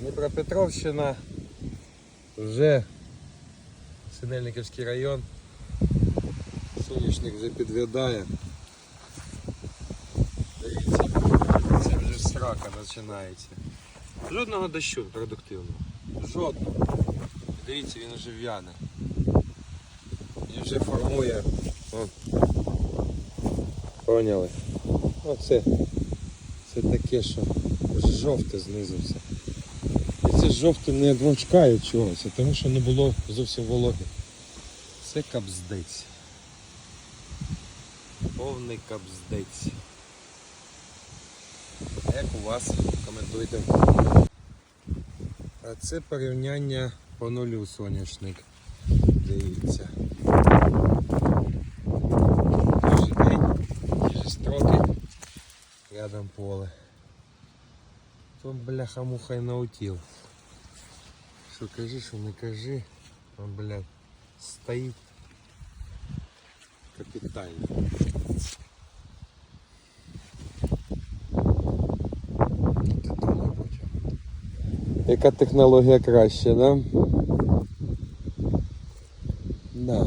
Дніпропетровщина, вже Синельниківський район. Соняшник вже. Дивіться, це вже срака починається. Жодного дощу продуктивного. Жодного. Дивіться, він вже в'яне. Він вже формує. О. Поняли? Оце. Це таке, що жовте знизу все. І жовте не від чогось, а тому що не було зовсім вологи. Це капздець. Повний капздець. Як у вас? Коментуйте. А це порівняння по нулю соняшник. Дивіться. Той день, ті строки, рядом поле. То бляха-муха й наутіл. Що кажи, что накажи. Он, блядь, стоит. капітально. Яка технологія краще, да? Да.